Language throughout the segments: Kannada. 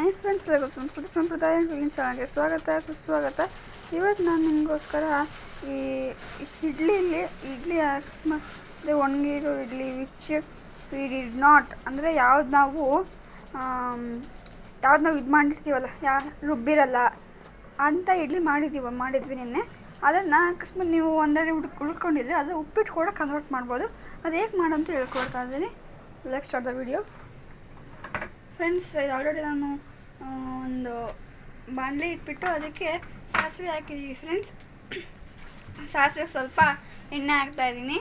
ಐ ಫ್ರೆಂಡ್ಸ್ ಎಲ್ಲರಿಗೂ ಸಂಸ್ಕೃತಿ ಸಂಪ್ರದಾಯ ಈಗಿನ ಚಾನಲ್ಗೆ ಸ್ವಾಗತ, ಸುಸ್ವಾಗತ. ಇವತ್ತು ನಾನು ನಿಮಗೋಸ್ಕರ ಈ ಇಡ್ಲಿಲಿ, ಇಡ್ಲಿ ಅಕಸ್ಮಾತ್ ಒಣಗಿರೋ idli which we did not ಅಂದರೆ ಯಾವ್ದು ನಾವು ಯಾವ್ದು ನಾವು ಇದು ಮಾಡಿರ್ತೀವಲ್ಲ ಯಾ, ರುಬ್ಬಿರಲ್ಲ, ಅಂತ ಇಡ್ಲಿ ಮಾಡಿದ್ದೀವ ಮಾಡಿದ್ವಿ ನಿನ್ನೆ. ಅದನ್ನು ಅಕಸ್ಮಾತ್ ನೀವು ಒಂದೆರಡು ಹುಡುಕ್ ಉಳ್ಕೊಂಡಿದ್ರೆ ಅದು ಉಪ್ಪಿಟ್ಟು ಕೂಡ ಕನ್ವರ್ಟ್ ಮಾಡ್ಬೋದು. ಅದು ಹೇಗೆ ಮಾಡೋಂತ ಹೇಳ್ಕೊಡ್ತಾ ಇದ್ದೀನಿ. Let's start the video friends ಇದು ಆಲ್ರೆಡಿ ನಾನು ಒಂದು ಬಾಣಲೆ ಇಟ್ಬಿಟ್ಟು ಅದಕ್ಕೆ ಸಾಸಿವೆ ಹಾಕಿದ್ದೀವಿ ಫ್ರೆಂಡ್ಸ್ ಸಾಸಿವೆ ಸ್ವಲ್ಪ ಎಣ್ಣೆ ಹಾಕ್ತಾ ಇದ್ದೀನಿ.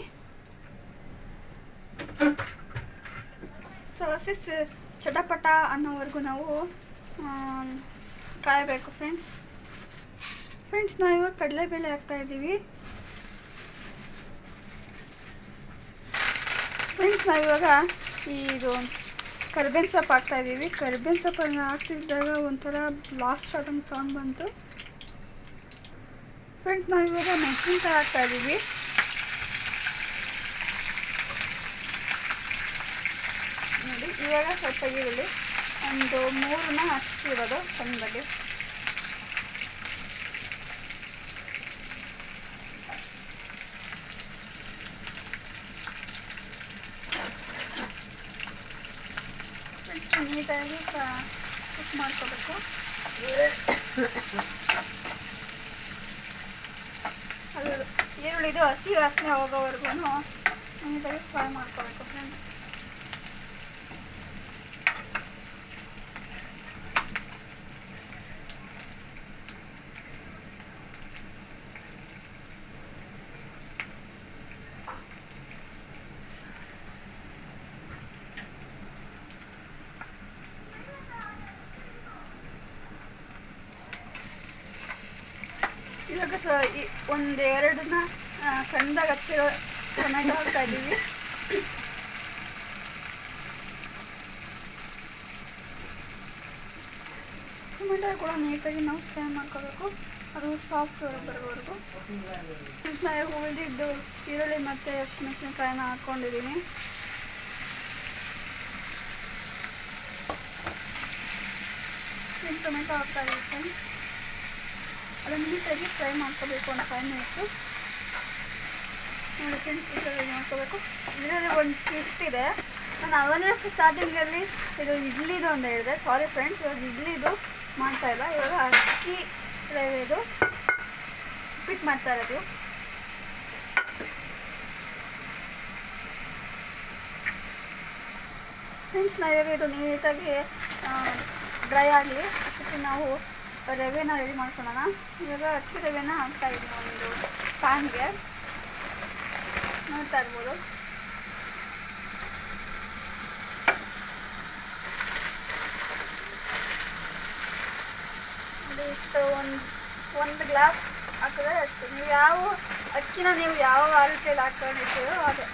ಸೊ ಚಟಪಟ ಅನ್ನೋವರೆಗೂ ನಾವು ಕಾಯಬೇಕು ಫ್ರೆಂಡ್ಸ್ ಫ್ರೆಂಡ್ಸ್ ನಾವು ಇವಾಗ ಕಡಲೆಬೇಳೆ ಹಾಕ್ತಾ ಇದ್ದೀವಿ. ಫ್ರೆಂಡ್ಸ್ ನಾವು ಇವಾಗ ಇದು ಕರ್ಬೇವಿನ ಸೊಪ್ಪು ಹಾಕ್ತಾ ಇದ್ದೀವಿ ಕರ್ಬೇವಿನ ಸೊಪ್ಪನ್ನು ಹಾಕ್ತಿದ್ದಾಗ ಒಂಥರ ಲಾಸ್ಟ್ ಸ್ಟಾರ್ಟಿಂಗ್ ಸೌಂಡ್ ಬಂತು. ಫ್ರೆಂಡ್ಸ್ ನಾವು ಇವಾಗ ಮೆಣಸಿನ್ಕಾಯಿ ಹಾಕ್ತಾ ಇದ್ದೀವಿ ನೋಡಿ, ಇವಾಗ ಸ್ವಲ್ಪ ಈರುಳ್ಳಿ ಒಂದು ಮೂರನ್ನ ಹಾಕ್ತಿರೋದು ಸಣ್ಣದಾಗಿ ನೀಟಾಗಿ ಕುಕ್ ಮಾಡ್ಕೋಬೇಕು. ಅದು ಈರುಳ್ಳಿದು ಹಸಿ ವಾಸನೆ ಹೋಗೋವರೆಗೂ ನೀಟಾಗಿ ಫ್ರೈ ಮಾಡ್ಕೋಬೇಕು. ಫ್ರೆಂಡ್ಸ್ ಒಂದು ಎರಡನ್ನ ಸಣ್ಣದಾಗಿ ಹಚ್ಚಿರೋ ಟೊಮೆಟೊ ಹಾಕ್ತಾ ಇದ್ದೀವಿ. ಟೊಮೆಟೊ ಕೂಡ ನೀಟಾಗಿ ನಾವು ಫ್ರೈ ಮಾಡ್ಕೋಬೇಕು. ಅದು ಸಾಫ್ಟ್ ಬರೋವರೆಗೂ. ನಾವು ಉಳಿದಿದ್ದು ಈರುಳ್ಳಿ ಮತ್ತು ಹಸಿಮೆಣಸಿನಕಾಯಿನ ಹಾಕ್ಕೊಂಡಿದ್ದೀನಿ ಟೊಮೆಟೊ ಹಾಕ್ತಾ ಇದ್ದೀವಿ ಅದನ್ನು ನೀಟಾಗಿ ಫ್ರೈ ಮಾಡ್ಕೋಬೇಕು ಒಂದು ಫೈವ್ ಮಿನಿಟ್ಸು ನೋಡಿ ಫ್ರೆಂಡ್ಸ್ ಮಾಡ್ಕೋಬೇಕು. ಇದರಲ್ಲಿ ಒಂದು ಟ್ವಿಸ್ಟ್ ಇದೆ. ನಾನು ಅವನೇ ಸ್ಟಾರ್ಟಿಂಗಲ್ಲಿ ಇದು ಇಡ್ಲಿದು ಅಂತ ಹೇಳಿದೆ. ಸಾರಿ ಫ್ರೆಂಡ್ಸ್ ಇವಾಗ ಇಡ್ಲಿದು ಮಾಡ್ತಾ ಇಲ್ಲ. ಇವಾಗ ಅಕ್ಕಿ ರವೆದು ಉಪ್ಪಿಟ್ಟು ಮಾಡ್ತಾ ಇರೋದು. ಫ್ರೆಂಡ್ಸ್ ನಾವಿವಾಗ ಇದು ನೀಟಾಗಿ ಡ್ರೈ ಆಗಲಿ ಅಷ್ಟಕ್ಕೆ ನಾವು ರವೆನ ರೆಡಿ ಮಾಡ್ಕೊಳ್ಳೋಣ. ಇವಾಗ ಅಕ್ಕಿ ರವೆನ ಹಾಕ್ತಾ ಇದ್ದೀನಿ ಒಂದು ಪ್ಯಾನ್ಗೆ ನೋಡ್ತಾ ಇರ್ಬೋದು. ಇಷ್ಟು ಒಂದು ಒಂದು ಗ್ಲಾಸ್ ಹಾಕಿದ್ರೆ ಅಷ್ಟು. ನೀವು ಯಾವ ಅಕ್ಕಿನ ನೀವು ಯಾವ ಅಳತೆಯಲ್ಲಿ ಹಾಕೊಂಡಿರ್ತೀರೋ ಅದು.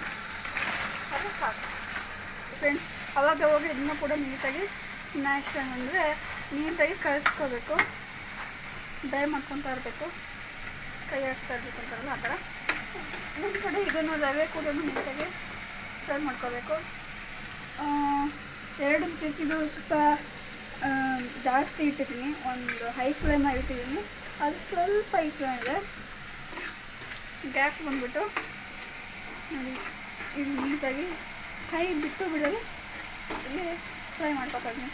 ಅದು ಸಾಕು. ಫ್ರೆಂಡ್ಸ್ ಅವಾಗ ಹೋಗಿ ಇದನ್ನ ಕೂಡ ನೀಟಾಗಿ ಮ್ಯಾಶ್ ಅಂದರೆ ನೀಟಾಗಿ ಕಳಿಸ್ಕೋಬೇಕು. ಡ್ರೈ ಮಾಡ್ಕೊತಾ ಇರಬೇಕು. ಕೈ ಹಾಕ್ತಾ ಇರಬೇಕು ಅಂತಾರಲ್ಲ, ಆ ಥರ. ನಿಮ್ಮ ಕಡೆ ಇದನ್ನು ರವೆ ಕೂಡ ನೀಟಾಗಿ ಫ್ರೈ ಮಾಡ್ಕೋಬೇಕು. ಎರಡು ಇದು ಸ್ವಲ್ಪ ಜಾಸ್ತಿ ಇಟ್ಟಿದ್ದೀನಿ. ಒಂದು ಹೈ ಫ್ಲೇಮ್ ಇಟ್ಟಿದ್ದೀನಿ. ಅದು ಸ್ವಲ್ಪ ಹೈ ಫ್ಲೇಮ್ ಇದೆ ಗ್ಯಾಸ್ ಬಂದುಬಿಟ್ಟು ನೋಡಿ, ಇದು ನೀಟಾಗಿ ಕೈ ಬಿಟ್ಟು ಬಿಡಲು ಇಲ್ಲಿ ಫ್ರೈ ಮಾಡ್ಕೊತೀನಿ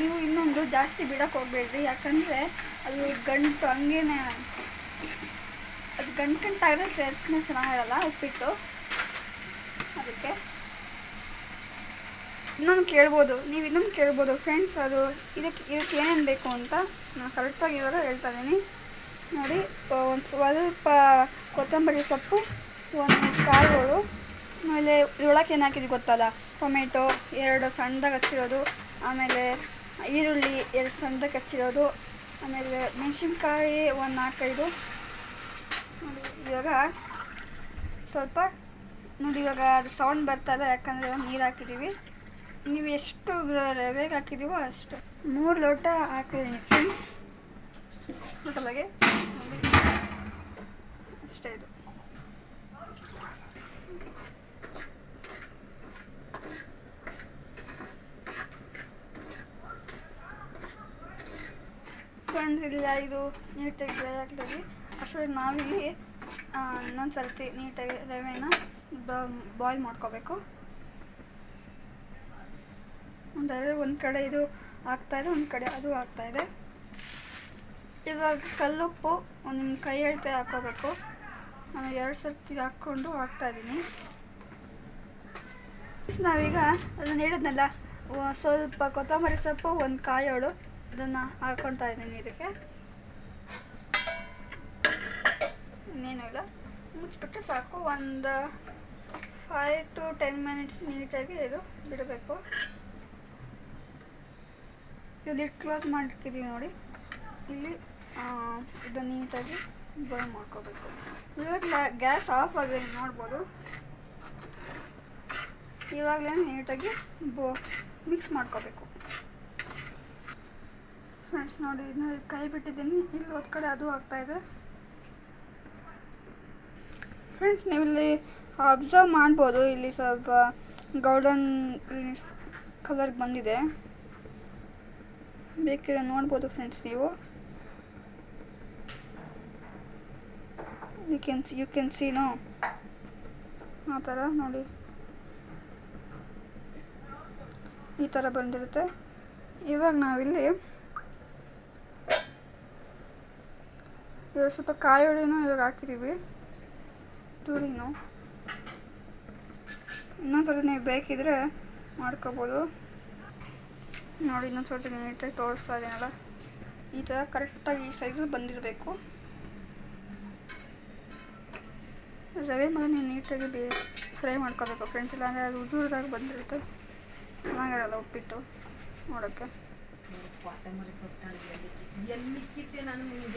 ನೀವು ಇನ್ನೊಂದು ಜಾಸ್ತಿ ಬಿಡಕ್ಕೆ ಹೋಗ್ಬೇಡ್ರಿ. ಯಾಕಂದರೆ ಅದು ಗಂಟು ಹಂಗೇನೆ, ಅದು ಗಂಟು ಗಂಟಾಗಿದ್ರೆ ಟೇಸ್ಟ್ನೇ ಚೆನ್ನಾಗಿರಲ್ಲ ಉಪ್ಪಿಟ್ಟು. ಅದಕ್ಕೆ ಇನ್ನೊಂದು ಕೇಳ್ಬೋದು. ನೀವು ಇನ್ನೊಂದು ಕೇಳ್ಬೋದು. ಫ್ರೆಂಡ್ಸ್ ಅದು, ಇದಕ್ಕೆ ಇದಕ್ಕೆ ಏನೇನು ಬೇಕು ಅಂತ ನಾನು ಕರೆಕ್ಟಾಗಿ ಇವಾಗ ಹೇಳ್ತಾ ಇದ್ದೀನಿ ನೋಡಿ, ಒಂದು ಸ್ವಲ್ಪ ಕೊತ್ತಂಬರಿ ಸೊಪ್ಪು, ಒಂದು ಕಾಳುಗಳು ಆಮೇಲೆ ಇದ್ರೊಳಕ್ಕೆ ಏನು ಹಾಕಿದ್ವಿ ಗೊತ್ತಲ್ಲ? ಟೊಮೆಟೊ, ಎರಡು ಸಣ್ಣದಾಗಿ ಹಚ್ಚಿರೋದು, ಆಮೇಲೆ ಈರುಳ್ಳಿ ಎರಡು ಸಣ್ಣದಾಗಿ ಹಚ್ಚಿರೋದು, ಆಮೇಲೆ ಮೆಣಸಿನ್ಕಾಯಿ ಒಂದು ನಾಲ್ಕೈದು. ನೋಡಿ ಇವಾಗ ಸ್ವಲ್ಪ ನೋಡಿ ಇವಾಗ ಅದು ಸೌಂಡ್ ಬರ್ತಾ ಇದೆ, ಯಾಕಂದರೆ ನೀರು ಹಾಕಿದ್ದೀವಿ ನೀವು ಎಷ್ಟು ರವೆಗೆ ಹಾಕಿದ್ದೀವೋ ಅಷ್ಟು. ಮೂರು ಲೋಟ ಹಾಕಿದ್ದೀನಿ ಫ್ರೆಂಡ್ಸ್. ಅಷ್ಟೇ ಇದು. ಇಲ್ಲ ಇದು ನೀಟಾಗಿ ಡ್ರೈ ಆಗ್ತದೆ. ಅಷ್ಟರಲ್ಲಿ ನಾವಿಲ್ಲಿ ಇನ್ನೊಂದು ಸರ್ತಿ ನೀಟಾಗಿ ರವೆನ ಬಾಯ್ಲ್ ಮಾಡ್ಕೋಬೇಕು. ಅಂದರೆ ಒಂದು ಕಡೆ ಇದು ಆಗ್ತಾಯಿದೆ ಒಂದು ಕಡೆ ಅದು ಆಗ್ತಾಯಿದೆ ಇವಾಗ ಕಲ್ಲುಪ್ಪು ಒಂದು ಕೈ ಎಳ್ತೆ ಹಾಕೋಬೇಕು. ನಾನು ಎರಡು ಸರ್ತಿ ಹಾಕ್ಕೊಂಡು ಹಾಕ್ತಾಯಿದ್ದೀನಿ ನಾವೀಗ ಅದನ್ನು ಹೇಳಿದ್ನಲ್ಲ ಸ್ವಲ್ಪ ಕೊತ್ತಂಬರಿ ಸೊಪ್ಪು, ಒಂದು ಕಾಯೋಳು. ಅದನ್ನು ಹಾಕ್ಕೊಳ್ತಾ ಇದ್ದೀನಿ ಇದಕ್ಕೆ. ಇನ್ನೇನು ಇಲ್ಲ. ಮುಚ್ಚಿಬಿಟ್ಟು ಸಾಕು. ಒಂದು ಫೈವ್ ಟು ಟೆನ್ ಮಿನಿಟ್ಸ್ ನೀಟಾಗಿ ಇದು ಬಿಡಬೇಕು. ಇದು ಕ್ಲೋಸ್ ಮಾಡಿಟ್ಟಿದ್ದೀವಿ ನೋಡಿ. ಇಲ್ಲಿ ಇದು ನೀಟಾಗಿ ಬಾಯ್ ಮಾಡ್ಕೋಬೇಕು. ಇವಾಗ ಗ್ಯಾಸ್ ಆಫ್ ಆಗಿದೆ ನೋಡ್ಬೋದು. ಇವಾಗಲೇ ನೀಟಾಗಿ ಬೋ ಮಿಕ್ಸ್ ಮಾಡ್ಕೋಬೇಕು. ಫ್ರೆಂಡ್ಸ್ ನೋಡಿ ಇದನ್ನ ಕೈ ಬಿಟ್ಟಿದ್ದೀನಿ. ಇಲ್ಲಿ ಒಂದು ಕಡೆ ಅದು ಇದೆ. ಫ್ರೆಂಡ್ಸ್ ನೀವು ಇಲ್ಲಿ ಅಬ್ಸರ್ವ್ ಮಾಡ್ಬೋದು. ಇಲ್ಲಿ ಸ್ವಲ್ಪ ಗೌಡನ್ ಕಲರ್ ಬಂದಿದೆ. ಬೇಕಿದ್ರೆ ನೋಡ್ಬೋದು ಫ್ರೆಂಡ್ಸ್ ನೀವು. You can you can see no ಆ ಥರ ನೋಡಿ. ಈ ಥರ ಬಂದಿರುತ್ತೆ. ಇವಾಗ ನಾವಿಲ್ಲಿ ಇವಾಗ ಸ್ವಲ್ಪ ಕಾಯೋಳಿನೂ ಇವಾಗ ಹಾಕಿದ್ದೀವಿ ಚೂಳಿನೂ ಇನ್ನೊಂದು ಸರ್ತಿ ನೀವು ಬೇಕಿದ್ರೆ ಮಾಡ್ಕೋಬೋದು. ನೋಡಿ, ಇನ್ನೊಂದು ಸ್ವಲ್ಪ ನೀಟಾಗಿ ತೋರಿಸ್ತಾ ಇದ್ದೀನಲ್ಲ ಈ ಥರ ಕರೆಕ್ಟಾಗಿ ಈ ಸೈಜಲ್ಲಿ ಬಂದಿರಬೇಕು. ರವೆ ಮೇಲೆ ನೀವು ನೀಟಾಗಿ ಬೇ ಫ್ರೈ ಮಾಡ್ಕೋಬೇಕು. ಫ್ರೆಂಡ್ಸ್, ಇಲ್ಲಾಂದರೆ ಅದು ಉದುರ್ದಾಗ ಬಂದಿರುತ್ತೆ. ಚೆನ್ನಾಗಿರಲ್ಲ ಉಪ್ಪಿಟ್ಟು ನೋಡೋಕ್ಕೆ.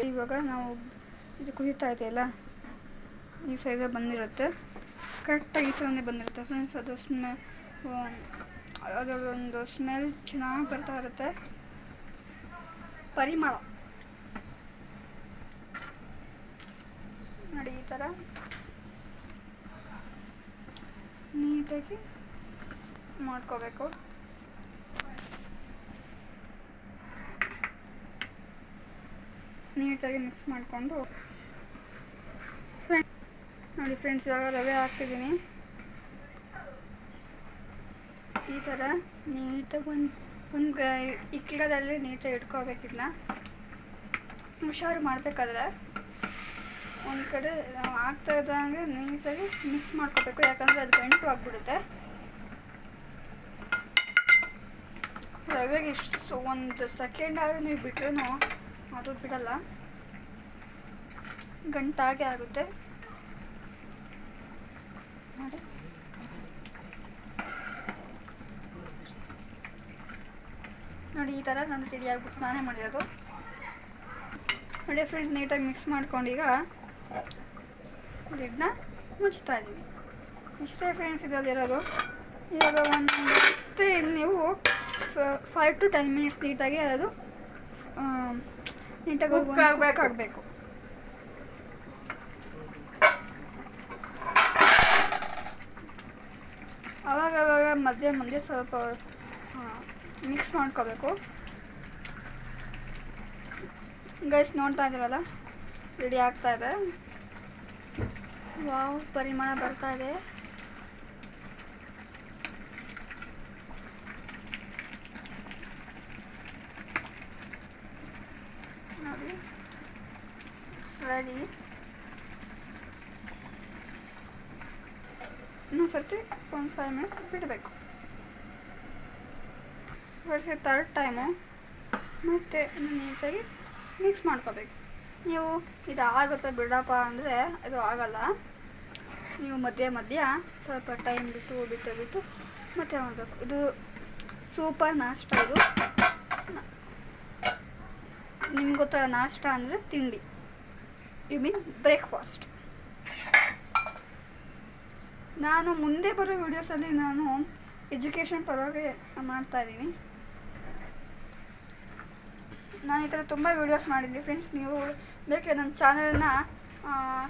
ಇವಾಗ ನಾವು ಇದು ಕುದೀತಾ ಇದೆಯಲ್ಲ, ಈ ಸೈಜಲ್ಲಿ ಬಂದಿರುತ್ತೆ. ಕರೆಕ್ಟಾಗಿ ಈ ಥರನೇ ಬಂದಿರುತ್ತೆ ಫ್ರೆಂಡ್ಸ್ ಅದು ಸ್ಮೆ ಅದರದೊಂದು ಸ್ಮೆಲ್ ಚೆನ್ನಾಗಿ ಬರ್ತಾ ಇರುತ್ತೆ. ಪರಿಮಳ. ನೋಡಿ ಈ ಥರ. ನೀಟಾಗಿ ಮಾಡ್ಕೋಬೇಕು. ನೀಟಾಗಿ ಮಿಕ್ಸ್ ಮಾಡಿಕೊಂಡು ನೋಡಿ ಫ್ರೆಂಡ್ಸ್ ಇವಾಗ ರವೆ ಹಾಕ್ತಿದ್ದೀನಿ. ಈ ಥರ ನೀಟಾಗಿ ಒಂದು ಒಂದು ಇಕ್ಕಿಡೋದಲ್ಲಿ ನೀಟಾಗಿ ಇಟ್ಕೋಬೇಕಿಲ್ಲ ಹುಷಾರು ಮಾಡಬೇಕಾದ್ರೆ ಒಂದು ಕಡೆ ಹಾಕ್ತಾ ಇದ್ದಂಗೆ ನೀಟಾಗಿ ಮಿಕ್ಸ್ ಮಾಡ್ಕೋಬೇಕು. ಯಾಕಂದರೆ ಅದು ಗಂಟು ಆಗಿಬಿಡುತ್ತೆ. ರವೆಗೆ ಇಷ್ಟು ಒಂದು ಸೆಕೆಂಡ್ ಆದರೂ ನೀವು ಬಿಟ್ರೂ ಅದು ಬಿಡಲ್ಲ. ಗಂಟಾಗೆ ಆಗುತ್ತೆ. ನೋಡಿ. ಈ ಥರ ನಾನು ರೆಡಿ ಆಗ್ಬಿಟ್ಟು ನಾನೇ ಮಾಡಿರೋದು. ನೋಡಿ ಫ್ರೆಂಡ್ಸ್ ನೀಟಾಗಿ ಮಿಕ್ಸ್ ಮಾಡ್ಕೊಂಡೀಗ ಲಿಡ್ನ ಮುಚ್ತಾ ಇದ್ದೀನಿ. ಇಷ್ಟೇ ಫ್ರೆಂಡ್ಸ್ ಇದರಲ್ಲಿರೋದು ಇವಾಗ ಒಂದು ಮತ್ತೆ ನೀವು ಫೈವ್ ಟು ಟೆನ್ ಮಿನಿಟ್ಸ್ ನೀಟಾಗಿ ಅದು ನೀಟಾಗಿ Cook ಆಗಬೇಕು. ಅವಾಗ ಅವಾಗ ಮಧ್ಯೆ ಮಧ್ಯೆ ಸ್ವಲ್ಪ ಮಿಕ್ಸ್ ಮಾಡ್ಕೋಬೇಕು. ಗೈಸ್ ನೋಡ್ತಾ ಇದ್ದೀರಲ್ಲ? ರೆಡಿ ಆಗ್ತಾ ಇದೆ? ವಾವ್ ಪರಿಮಳ ಬರ್ತಾ ಇದೆ ನೋಡಿ ರೆಡಿ ಇನ್ನೊಂದು ಸರ್ತಿ ಒಂದು ಫೈವ್ ಮಿನಿಟ್ಸ್ ಬಿಡಬೇಕು. ವರ್ಷ ತರ್ಡ್ ಟೈಮು ಮತ್ತೆ ನೀಟಾಗಿ ಮಿಕ್ಸ್ ಮಾಡ್ಕೋಬೇಕು. ನೀವು ಇದು ಆಗುತ್ತೆ ಬಿಡಪ್ಪ ಅಂದರೆ ಅದು ಆಗಲ್ಲ. ನೀವು ಮಧ್ಯ ಮಧ್ಯ ಸ್ವಲ್ಪ ಟೈಮ್ ಬಿಟ್ಟು ಬಿಟ್ಟು ಬಿಟ್ಟು ಮತ್ತೆ ಮಾಡಬೇಕು. ಇದು ಸೂಪರ್ ನಾಷ್ಟ ಇದು. ನಿಮ್ಗೆ ಗೊತ್ತ ನಾಷ್ಟ ಅಂದರೆ ತಿಂಡಿ. ಯು ಮೀನ್ ಬ್ರೇಕ್ಫಾಸ್ಟ್ ನಾನು ಮುಂದೆ ಬರೋ ವಿಡಿಯೋಸಲ್ಲಿ ನಾನು ಎಜುಕೇಷನ್ ಪರವಾಗಿ ಮಾಡ್ತಾ ಇದ್ದೀನಿ. ನಾನು ಈ ಥರ ತುಂಬ ವೀಡಿಯೋಸ್ ಮಾಡಿದ್ದೀನಿ. ಫ್ರೆಂಡ್ಸ್ ನೀವು ಬೇಕೆ ನನ್ನ ಚಾನಲ್ನ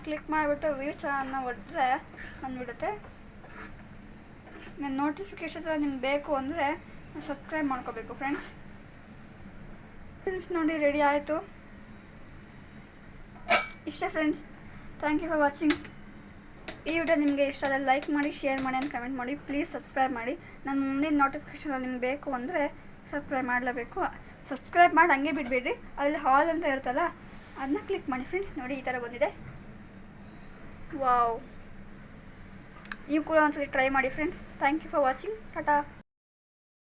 ಕ್ಲಿಕ್ ಮಾಡಿಬಿಟ್ಟು ವ್ಯೂ ಚಾನಲ್ನ ಹೊಡೆದ್ರೆ ಬಂದುಬಿಡುತ್ತೆ. ನನ್ನ ನೋಟಿಫಿಕೇಶನ್ ನಿಮ್ಗೆ ಬೇಕು ಅಂದರೆ ಸಬ್ಸ್ಕ್ರೈಬ್ ಮಾಡ್ಕೋಬೇಕು ಫ್ರೆಂಡ್ಸ್ ಫ್ರೆಂಡ್ಸ್ ನೋಡಿ ರೆಡಿ ಆಯಿತು. ಇಷ್ಟ friends thank you for watching ಈ ವಿಡಿಯೋ ನಿಮಗೆ ಇಷ್ಟ ಆದರೆ ಲೈಕ್ ಮಾಡಿ ಶೇರ್ ಮಾಡಿ ಅಂತ ಕಮೆಂಟ್ ಮಾಡಿ. ಪ್ಲೀಸ್ ಸಬ್ಸ್ಕ್ರೈಬ್ ಮಾಡಿ. ನನ್ನ ಮುಂದಿನ ನೋಟಿಫಿಕೇಷನ್ ನಿಮ್ಗೆ ಬೇಕು ಅಂದರೆ ಸಬ್ಸ್ಕ್ರೈಬ್ ಮಾಡಲೇಬೇಕು. ಸಬ್ಸ್ಕ್ರೈಬ್ ಮಾಡಿ, ಹಂಗೆ ಬಿಡಬೇಡ್ರಿ. ಅಲ್ಲಿ ಹಾಲ್ ಅಂತ ಇರುತ್ತಲ್ಲ ಅದನ್ನ ಕ್ಲಿಕ್ ಮಾಡಿ ಫ್ರೆಂಡ್ಸ್ ನೋಡಿ, ಈ ಥರ ಬಂದಿದೆ. ವಾವ್ ನೀವು ಕೂಡ ಒಂದ್ಸಲಿ ಟ್ರೈ ಮಾಡಿ friends thank you for watching Tata